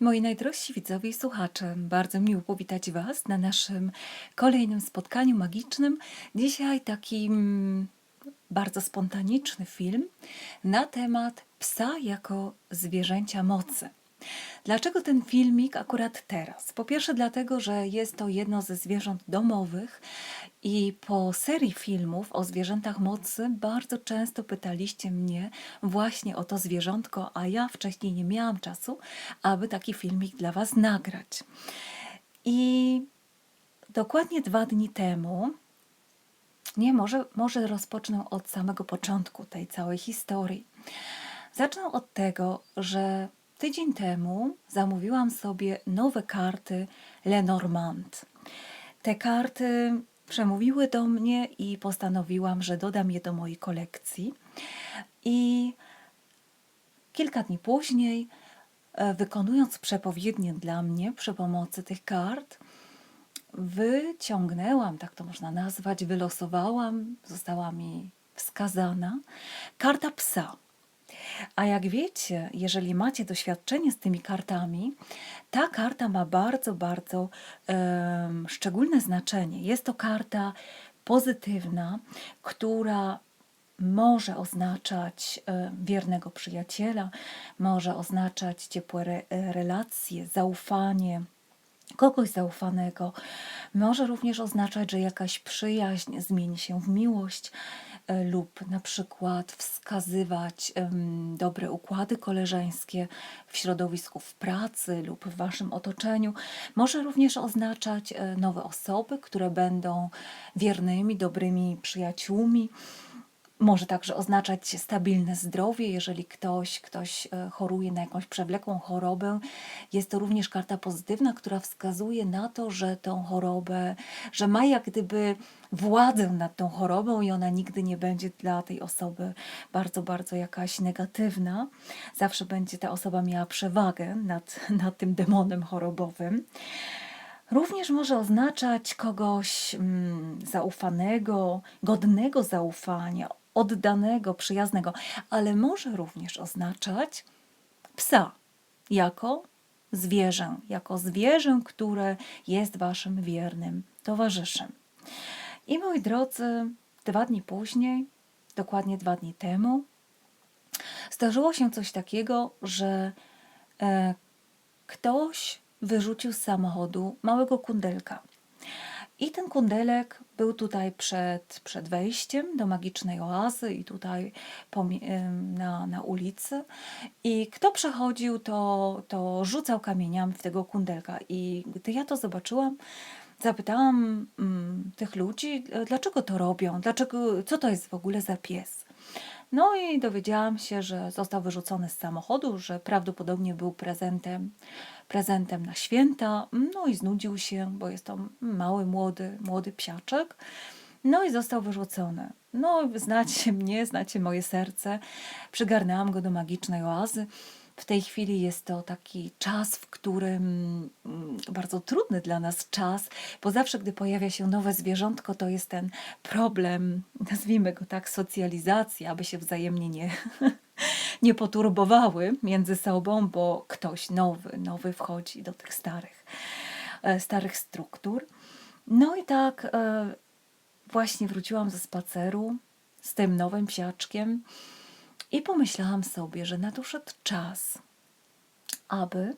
Moi najdrożsi widzowie i słuchacze, bardzo miło powitać Was na naszym kolejnym spotkaniu magicznym. Dzisiaj taki mm, bardzo spontaniczny film na temat psa jako zwierzęcia mocy. Dlaczego ten filmik akurat teraz? Po pierwsze, dlatego, że jest to jedno ze zwierząt domowych i po serii filmów o zwierzętach mocy bardzo często pytaliście mnie właśnie o to zwierzątko, a ja wcześniej nie miałam czasu, aby taki filmik dla Was nagrać. I dokładnie dwa dni temu, nie, może, może rozpocznę od samego początku tej całej historii. Zacznę od tego, że tydzień temu zamówiłam sobie nowe karty Lenormand. Te karty przemówiły do mnie i postanowiłam, że dodam je do mojej kolekcji. I kilka dni później, e, wykonując przepowiednie dla mnie przy pomocy tych kart, wyciągnęłam, tak to można nazwać, wylosowałam, została mi wskazana karta psa. A jak wiecie, jeżeli macie doświadczenie z tymi kartami, ta karta ma bardzo, bardzo em, szczególne znaczenie. Jest to karta pozytywna, która może oznaczać e, wiernego przyjaciela, może oznaczać ciepłe re, e, relacje, zaufanie, kogoś zaufanego. Może również oznaczać, że jakaś przyjaźń zmieni się w miłość lub na przykład wskazywać dobre układy koleżeńskie w środowisku w pracy lub w waszym otoczeniu. Może również oznaczać e, nowe osoby, które będą wiernymi, dobrymi przyjaciółmi. Może także oznaczać stabilne zdrowie, jeżeli ktoś, ktoś e, choruje na jakąś przewlekłą chorobę. Jest to również karta pozytywna, która wskazuje na to, że tą chorobę, że ma jak gdyby władzę nad tą chorobą i ona nigdy nie będzie dla tej osoby bardzo, bardzo jakaś negatywna. Zawsze będzie ta osoba miała przewagę nad, nad tym demonem chorobowym. Również może oznaczać kogoś mm, zaufanego, godnego zaufania, oddanego, przyjaznego, ale może również oznaczać psa jako zwierzę, jako zwierzę, które jest waszym wiernym towarzyszem. I moi drodzy, dwa dni później, dokładnie dwa dni temu, zdarzyło się coś takiego, że e, ktoś wyrzucił z samochodu małego kundelka. I ten kundelek był tutaj przed, przed wejściem do magicznej oazy i tutaj na, na ulicy. I kto przechodził, to, to rzucał kamieniami w tego kundelka. I gdy ja to zobaczyłam, zapytałam mm, tych ludzi, dlaczego to robią, dlaczego, co to jest w ogóle za pies. No i dowiedziałam się, że został wyrzucony z samochodu, że prawdopodobnie był prezentem, prezentem na święta. No i znudził się, bo jest to mały, młody, młody psiaczek. No i został wyrzucony. No, znacie mnie, znacie moje serce. Przygarnęłam go do magicznej oazy. W tej chwili jest to taki czas, w którym mm, bardzo trudny dla nas czas, bo zawsze, gdy pojawia się nowe zwierzątko, to jest ten problem, nazwijmy go tak, socjalizacji, aby się wzajemnie nie, nie poturbowały między sobą, bo ktoś nowy, nowy wchodzi do tych starych, e, starych struktur. No i tak e, właśnie wróciłam ze spaceru z tym nowym psiaczkiem. I pomyślałam sobie, że nadszedł czas, aby,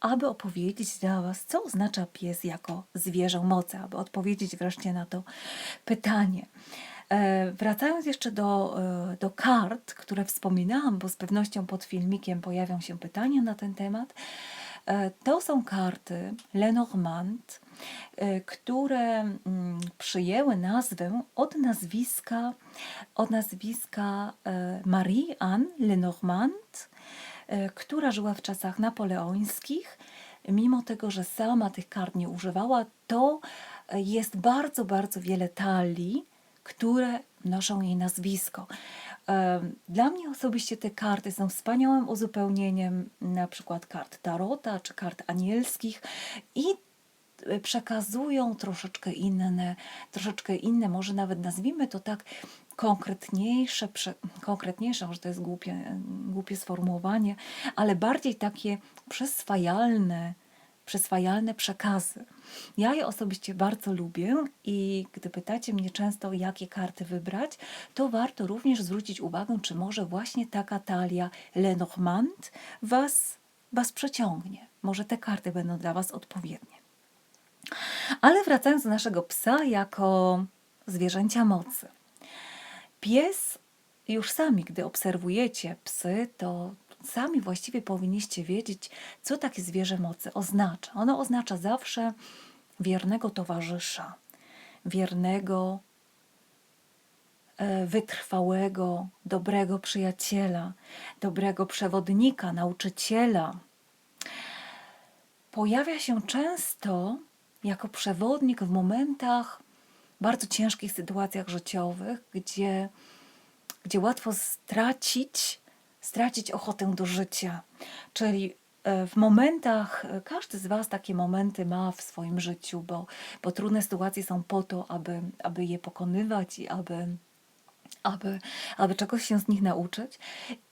aby opowiedzieć dla Was, co oznacza pies jako zwierzę mocy, aby odpowiedzieć wreszcie na to pytanie. E, wracając jeszcze do, e, do kart, które wspominałam, bo z pewnością pod filmikiem pojawią się pytania na ten temat. E, to są karty Lenormand, e, które mm, przyjęły nazwę od nazwiska, od nazwiska e, Marie Anne Lenormand, która żyła w czasach napoleońskich. Mimo tego, że sama tych kart nie używała, to jest bardzo, bardzo wiele talii, które noszą jej nazwisko. Dla mnie osobiście te karty są wspaniałym uzupełnieniem na przykład kart Tarota czy kart anielskich i e, przekazują troszeczkę inne, troszeczkę inne, może nawet nazwijmy to tak, konkretniejsze, konkretniejsze, może to jest głupie, głupie sformułowanie, ale bardziej takie przyswajalne, przyswajalne przekazy. Ja je osobiście bardzo lubię i gdy pytacie mnie często, jakie karty wybrać, to warto również zwrócić uwagę, czy może właśnie taka talia Lenormand was, was przeciągnie. Może te karty będą dla was odpowiednie. Ale wracając do naszego psa jako zwierzęcia mocy. Pies, już sami, gdy obserwujecie psy, to sami właściwie powinniście wiedzieć, co takie zwierzę mocy oznacza. Ono oznacza zawsze wiernego towarzysza, wiernego, e, wytrwałego, dobrego przyjaciela, dobrego przewodnika, nauczyciela. Pojawia się często jako przewodnik w momentach bardzo ciężkich sytuacjach życiowych, gdzie, gdzie łatwo stracić, stracić ochotę do życia. Czyli e, w momentach, e, każdy z Was takie momenty ma w swoim życiu, bo, bo trudne sytuacje są po to, aby, aby je pokonywać i aby, aby, aby czegoś się z nich nauczyć.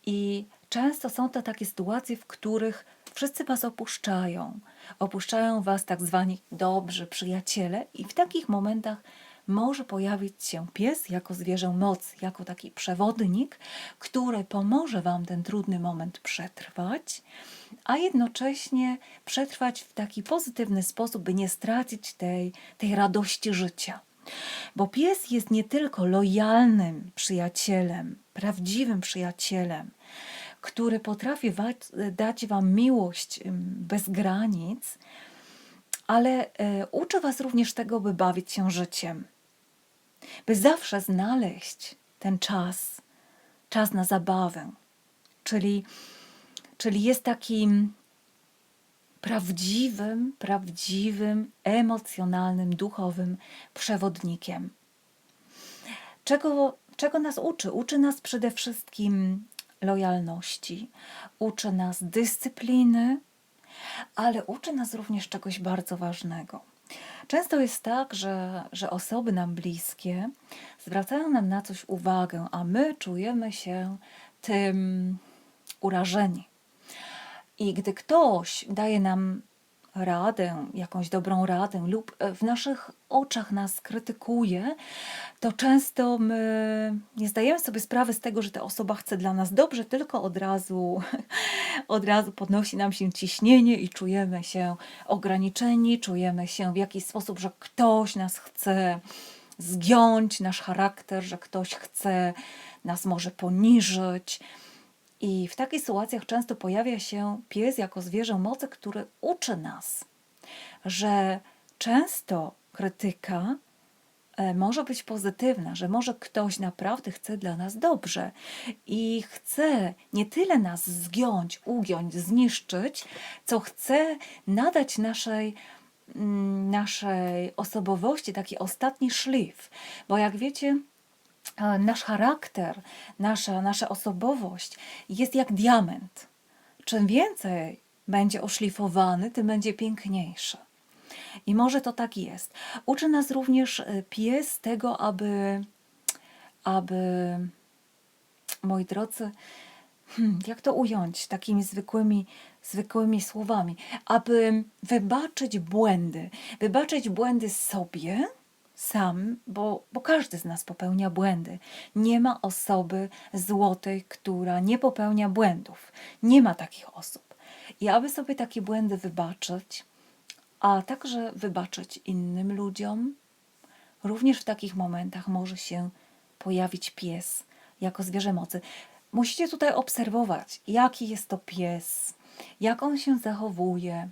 I często są to takie sytuacje, w których wszyscy Was opuszczają. Opuszczają Was tak zwani dobrzy przyjaciele, i w takich momentach może pojawić się pies jako zwierzę mocy, jako taki przewodnik, który pomoże Wam ten trudny moment przetrwać, a jednocześnie przetrwać w taki pozytywny sposób, by nie stracić tej, tej radości życia. Bo pies jest nie tylko lojalnym przyjacielem, prawdziwym przyjacielem, który potrafi dać Wam miłość bez granic, ale e, uczy Was również tego, by bawić się życiem, by zawsze znaleźć ten czas, czas na zabawę. Czyli, czyli jest takim prawdziwym, prawdziwym, emocjonalnym, duchowym przewodnikiem. Czego, czego nas uczy? Uczy nas przede wszystkim lojalności, uczy nas dyscypliny, ale uczy nas również czegoś bardzo ważnego. Często jest tak, że, że osoby nam bliskie zwracają nam na coś uwagę, a my czujemy się tym urażeni. I gdy ktoś daje nam radę, jakąś dobrą radę, lub w naszych oczach nas krytykuje, to często my nie zdajemy sobie sprawy z tego, że ta osoba chce dla nas dobrze, tylko od razu, od razu podnosi nam się ciśnienie i czujemy się ograniczeni, czujemy się w jakiś sposób, że ktoś nas chce zgiąć, nasz charakter, że ktoś chce nas może poniżyć. I w takich sytuacjach często pojawia się pies jako zwierzę mocy, który uczy nas, że często krytyka e, może być pozytywna, że może ktoś naprawdę chce dla nas dobrze i chce nie tyle nas zgiąć, ugiąć, zniszczyć, co chce nadać naszej mm, naszej osobowości taki ostatni szlif. Bo jak wiecie, nasz charakter, nasza, nasza osobowość jest jak diament. Czym więcej będzie oszlifowany, tym będzie piękniejszy. I może to tak jest. Uczy nas również e, pies tego, aby, aby moi drodzy, hmm, jak to ująć takimi zwykłymi, zwykłymi słowami, aby wybaczyć błędy, wybaczyć błędy sobie sam, bo, bo każdy z nas popełnia błędy. Nie ma osoby złotej, która nie popełnia błędów. Nie ma takich osób. I aby sobie takie błędy wybaczyć, a także wybaczyć innym ludziom, również w takich momentach może się pojawić pies jako zwierzę mocy. Musicie tutaj obserwować, jaki jest to pies, jak on się zachowuje.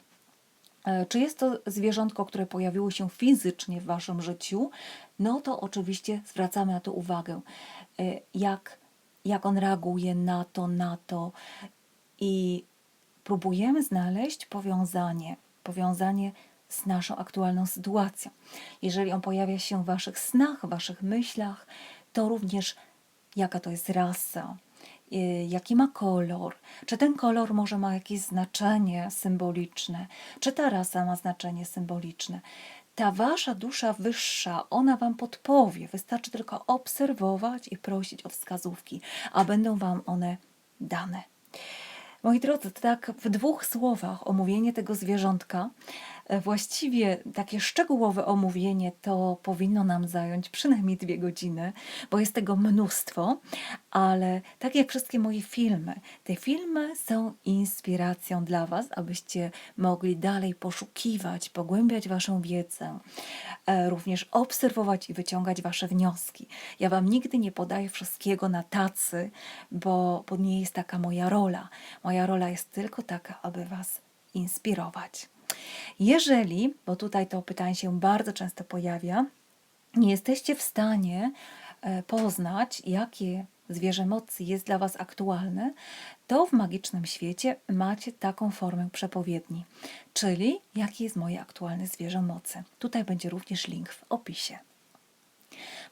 E, Czy jest to zwierzątko, które pojawiło się fizycznie w waszym życiu? No to oczywiście zwracamy na to uwagę. E, Jak, jak on reaguje na to, na to i próbujemy znaleźć powiązanie, powiązanie z naszą aktualną sytuacją. Jeżeli on pojawia się w waszych snach, w waszych myślach, to również jaka to jest rasa, jaki ma kolor, czy ten kolor może ma jakieś znaczenie symboliczne, czy ta rasa ma znaczenie symboliczne. ta wasza dusza wyższa, ona wam podpowie. Wystarczy tylko obserwować i prosić o wskazówki, a będą wam one dane. Moi drodzy, tak w dwóch słowach omówienie tego zwierzątka. E, Właściwie takie szczegółowe omówienie to powinno nam zająć przynajmniej dwie godziny, bo jest tego mnóstwo, ale tak jak wszystkie moje filmy, te filmy są inspiracją dla Was, abyście mogli dalej poszukiwać, pogłębiać Waszą wiedzę, e, również obserwować i wyciągać Wasze wnioski. Ja Wam nigdy nie podaję wszystkiego na tacy, bo, bo nie jest taka moja rola. Moja rola jest tylko taka, aby Was inspirować. Jeżeli, bo tutaj to pytanie się bardzo często pojawia, nie jesteście w stanie e, poznać, jakie zwierzę mocy jest dla Was aktualne, to w magicznym świecie macie taką formę przepowiedni, czyli jakie jest moje aktualne zwierzę mocy. Tutaj będzie również link w opisie.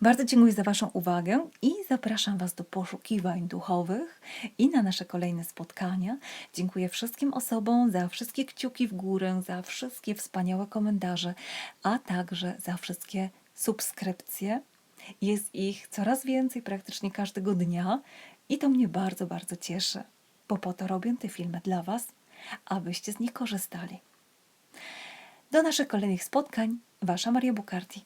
Bardzo dziękuję za Waszą uwagę i zapraszam Was do poszukiwań duchowych i na nasze kolejne spotkania. Dziękuję wszystkim osobom za wszystkie kciuki w górę, za wszystkie wspaniałe komentarze, a także za wszystkie subskrypcje. Jest ich coraz więcej, praktycznie każdego dnia i to mnie bardzo, bardzo cieszy, bo po to robię te filmy dla Was, abyście z nich korzystali. Do naszych kolejnych spotkań, Wasza Maria Bukarti.